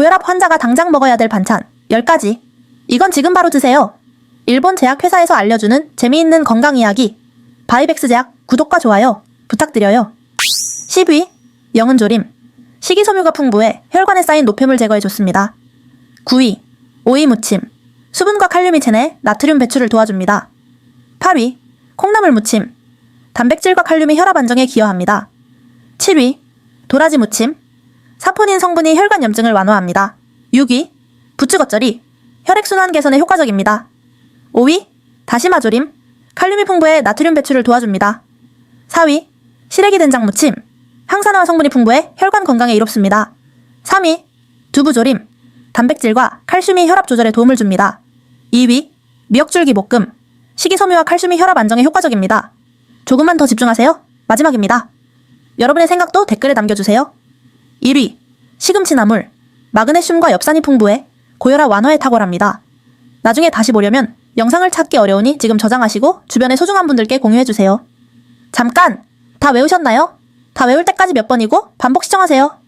고혈압 환자가 당장 먹어야 될 반찬 10가지. 이건 지금 바로 드세요. 일본 제약회사에서 알려주는 재미있는 건강 이야기. 바이백스 제약 구독과 좋아요 부탁드려요. 10위 영은조림. 식이섬유가 풍부해 혈관에 쌓인 노폐물 제거에 좋습니다. 9위 오이 무침. 수분과 칼륨이 체내 나트륨 배출을 도와줍니다. 8위 콩나물 무침. 단백질과 칼륨이 혈압 안정에 기여합니다. 7위 도라지 무침. 사포닌 성분이 혈관 염증을 완화합니다. 6위 부추 겉절이 혈액순환 개선에 효과적입니다. 5위 다시마 조림 칼륨이 풍부해 나트륨 배출을 도와줍니다. 4위 시래기 된장 무침 항산화 성분이 풍부해 혈관 건강에 이롭습니다. 3위 두부 조림 단백질과 칼슘이 혈압 조절에 도움을 줍니다. 2위 미역줄기 볶음 식이섬유와 칼슘이 혈압 안정에 효과적입니다. 조금만 더 집중하세요. 마지막입니다. 여러분의 생각도 댓글에 남겨주세요. 1위 시금치 나물 마그네슘과 엽산이 풍부해 고혈압 완화에 탁월합니다. 나중에 다시 보려면 영상을 찾기 어려우니 지금 저장하시고 주변의 소중한 분들께 공유해주세요. 잠깐! 다 외우셨나요? 다 외울 때까지 몇 번이고 반복 시청하세요.